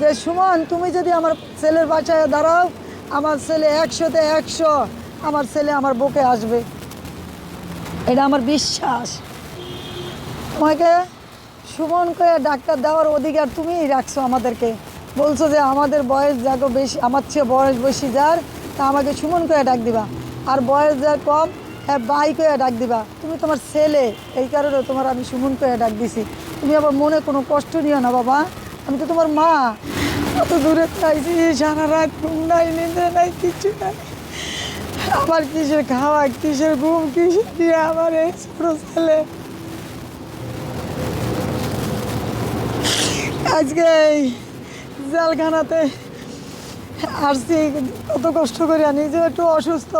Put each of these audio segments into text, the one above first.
যে, সুমন, তুমি যদি আমার ছেলের বাসায় দাঁড়াও, আমার ছেলে একশোতে একশো, আমার ছেলে আমার বুকে আসবে। এটা আমার বিশ্বাস। তোমাকে সুমনকে ডাক্তার দেওয়ার অধিকার তুমিই রাখছো আমাদেরকে। বলছো যে, আমাদের বয়স যাকে বেশি, আমার চেয়ে বয়স বেশি যার, তা আমাকে সুমন করে ডাক দিবা। আর বয়স যার কম হ্যাঁ বাই করে ডাক দিবা। তুমি তোমার ছেলে, এই কারণে তোমার আমি সুমন করে ডাক দিছি। তুমি আবার মনে কোনো কষ্ট নিও না, বাবা। আমি তো তোমার মা। অত দূরে চাইছি, সারা রাত ঘুম নাই নিন্দে নাই কিছু নাই। আমার কিসের খাওয়া, কিসের ঘুম, কিসের দিয়ে আমার এই ছোট ছেলে? আজকে এই জেলখানাতে আসছি, কত কষ্ট করি করে নিজে একটু অসুস্থ।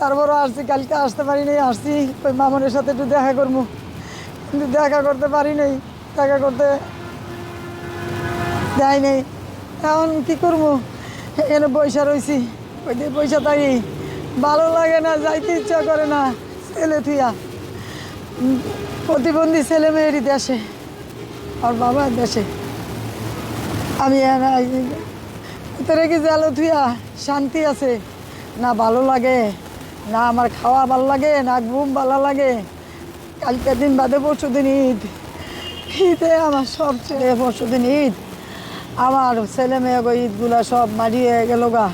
তারপরও আসছি, কালকে আসতে পারি নাই আসছি। ওই মামনের সাথে একটু দেখা করব। কিন্তু দেখা করতে পারি নাই। দেখা করতে দেয় নেই। এখন কী করব? এখানে পয়সা রয়েছি ওই দিয়ে পয়সা থাকি। ভালো লাগে না যাইতে ইচ্ছা করে না ছেলে উম, প্রতিবন্ধী ছেলে মেয়েরই দেশে আর বাবা দেশে। আমি ভিতরে কি জালো থুইয়া শান্তি আছে? না ভালো লাগে না আমার খাওয়া ভালো লাগে না ঘুম ভালো লাগে। কালকে দিন বাদে পরশু দিন ঈদ। ঈদে আমার সব ছেলে পরশু দিন ঈদ। আমার ছেলে মেয়ে গো, ঈদগুলা সব মারি হয়ে গেল গা।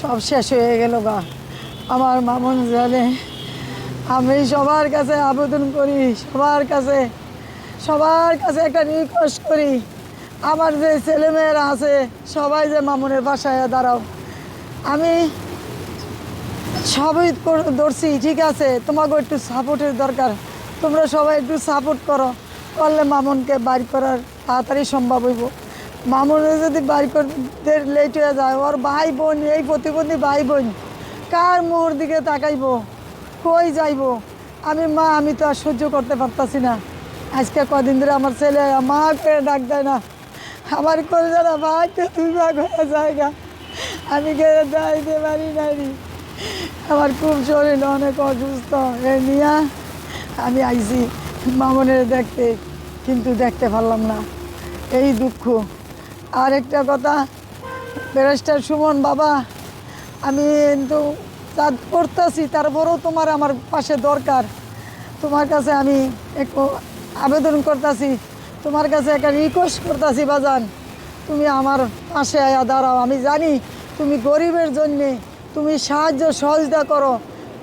সব শেষ হয়ে গেল গা। আমার মামন জানে, আমি সবার কাছে আবেদন করি, সবার কাছে সবার কাছে একটা রিকোয়েস্ট করি। আমার যে ছেলেমেয়েরা আছে, সবাই যে মামুনের বাসায় দাঁড়াও। আমি সবই ধরছি, ঠিক আছে তোমাকে একটু সাপোর্টের দরকার। তোমরা সবাই একটু সাপোর্ট করো, করলে মামুনকে বাড়ি করার তাড়াতাড়ি সম্ভব হইব। মামুনে যদি বাড়ি করতে লেট হয়ে যায়, ওর ভাই বোন এই প্রতিবন্ধী ভাই বোন কার মোহর দিকে তাকাইবো? কই যাইব? আমি মা, আমি তো আর সহ্য করতে পারতাছি না। আজকে কদিন ধরে আমার ছেলে মা করে ডাক দেয় না। আমার করে যারা ভাইতে তুই ভাগ হয়ে জায়গা আমি গেলে যাইতে পারি নাই। আমার খুব শরীর অনেক অসুস্থ। এ নিয়ে আমি আইছি মামনের দেখতে, কিন্তু দেখতে পারলাম না। এই দুঃখ। আর একটা কথা, ব্যারিস্টার সুমন বাবা, আমি কিন্তু কাজ করতেছি, তারপরেও তোমার আমার পাশে দরকার। তোমার কাছে আমি একটু আবেদন করতেছি, তোমার কাছে একটা রিকোয়েস্ট করতেছি, বাজান। তুমি আমার পাশে আয়া দাঁড়াও, আমি জানি তুমি গরিবের জন্যে, তুমি সাহায্য সহযোগিতা করো।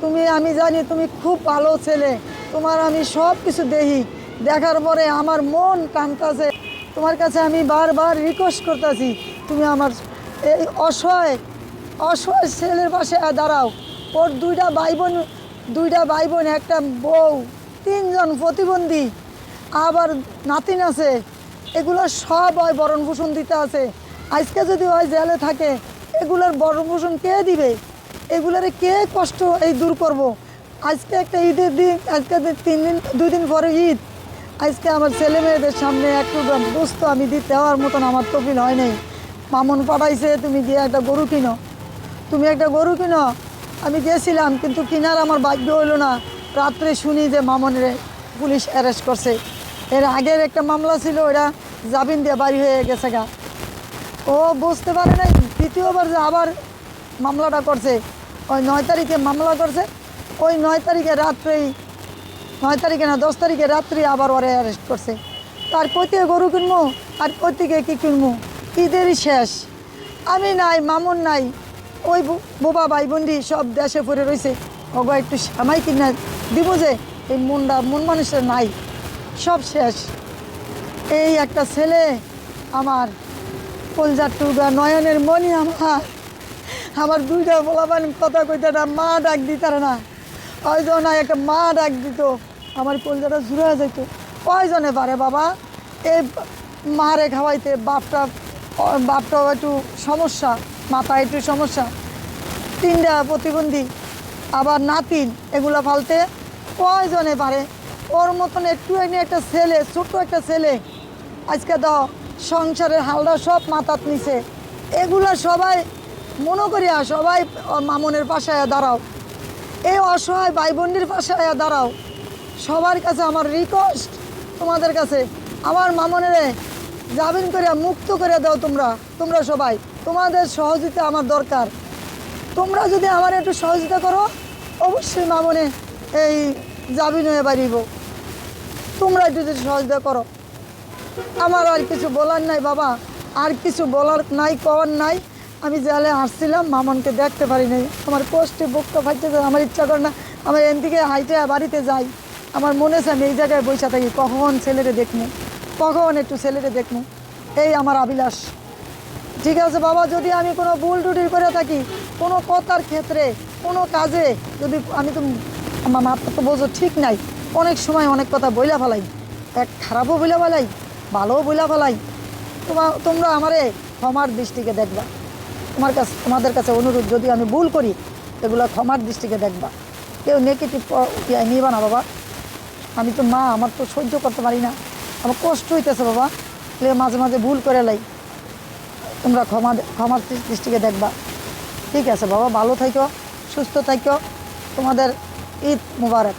তুমি, আমি জানি তুমি খুব ভালো ছেলে, তোমার আমি সব কিছু দেখি। দেখার পরে আমার মন টানতাছে তোমার কাছে আমি বারবার রিকোয়েস্ট করতেছি, তুমি আমার এই অসহায় অসহায় ছেলের পাশে দাঁড়াও। ওর দুইটা ভাই বোন দুইটা ভাই বোন একটা বউ, তিনজন প্রতিবন্ধী, আবার নাতিন আছে। এগুলো সব হয় বরণ দিতে আছে। আজকে যদি হয় জেলে থাকে, এগুলোর বরণ কে দিবে? এগুলারে কে কষ্ট এই দূর করব। আজকে একটা ঈদের দিন, আজকে তিন দিন, দুই দিন পরে ঈদ আজকে আমার ছেলে মেয়েদের সামনে একটু দোস্ত আমি দিতে হওয়ার মতন আমার তফিল হয় নাই। মামন পাঠাইছে, তুমি গিয়ে একটা গরু কিনো। তুমি একটা গরু কিনো? আমি গেছিলাম, কিন্তু কিনার আমার ভাগ্য হইল না। রাত্রে শুনি যে মামনের পুলিশ অ্যারেস্ট করছে। এর আগের একটা মামলা ছিল ওরা জামিন দিয়ে বাড়ি হয়ে গেছে গা। ও বুঝতে পারে নাই, দ্বিতীয়বার যে আবার মামলাটা করছে। ওই নয় তারিখে মামলা করছে। ওই নয় তারিখে রাত্রেই নয় তারিখে না, দশ তারিখে রাত্রি আবার ওরা অ্যারেস্ট করছে। তার কোথেকে গরু কিনবো আর কোথেকে কী কিনবো ঈদেরই শেষ। আমি নাই, মামুন নাই, ওই বোবা ভাই বন্দি সব দেশে পড়ে রয়েছে ওগো একটু সামাই কিনা দিব যে, এই মনটা মন মানুষের নাই। সব শেষ। এই একটা ছেলে আমার কলজার টুগা নয়নের মনি আমার। আমার দুইটা বলাবান কথা কইতে না, মা ডাক দিতার না। হয়তো না একটা মা ডাক দিত। আমার কলজাটা জুড়ে যেত কয়জনে পারে বাবা? এই মারে খাওয়াইতে বাপটা বাপটাও একটু সমস্যা মাথা একটু সমস্যা। তিনটা প্রতিবন্ধী, আবার নাতিন, এগুলো ফালতে কয়জনে পারে? ওর মতন একটু এনে একটা ছেলে, ছোট্ট একটা ছেলে, আজকে দাও, সংসারের হালটা সব মাথাত নিছে। এগুলা সবাই মনে করিয়া, সবাই মামনের পাশে দাঁড়াও। এই অসহায় ভাই বোনদের পাশে দাঁড়াও। সবার কাছে আমার রিকোয়েস্ট তোমাদের কাছে। আমার মামনেরে জামিন করিয়া মুক্ত করে দাও তোমরা তোমরা সবাই। তোমাদের সহযোগিতা আমার দরকার। তোমরা যদি আমার একটু সহযোগিতা করো, অবশ্যই মামনে এই জামিন হয়ে বাড়িব। তোমরা একটু যদি সহযোগিতা করো। আমার আর কিছু বলার নাই বাবা। আর কিছু বলার নাই, কওয়ার নাই। আমি জেলে আসছিলাম, মামনকে দেখতে পারি নাই। আমার কষ্টে বুকটা যায়, আমার ইচ্ছা করে না, আমার এন থেকে হাইটে বাড়িতে যাই। আমার মনে আছে আমি এই জায়গায় বসে থাকি, কখন ছেলেরে দেখব কখন একটু ছেলেরে দেখব এই আমার অভিলাষ। ঠিক আছে বাবা, যদি আমি কোনো ভুল টুটির করে থাকি, কোনো কথার ক্ষেত্রে, কোনো কাজে, যদি আমি তো আমার মাথা তো বোঝো ঠিক নাই। অনেক সময় অনেক কথা বইলা ফেলাই। এক খারাপও বইলা ফেলাই, ভালোও বইলা ফেলাই। তোমার তোমরা আমারে ক্ষমার দৃষ্টিকে দেখবা। তোমার কাছে তোমাদের কাছে অনুরোধ, যদি আমি ভুল করি, এগুলো ক্ষমার দৃষ্টিকে দেখবা। কেউ নেগেটিভ নিবা না বাবা। আমি তো মা, আমার তো সহ্য করতে পারি না। আমার কষ্ট হইতেছে বাবা। মাঝে মাঝে ভুল করে লাই। তোমরা ক্ষমা ক্ষমার দৃষ্টিকে দেখবা। ঠিক আছে বাবা, ভালো থাকো সুস্থ থাকো তোমাদের ঈদ মুবারক।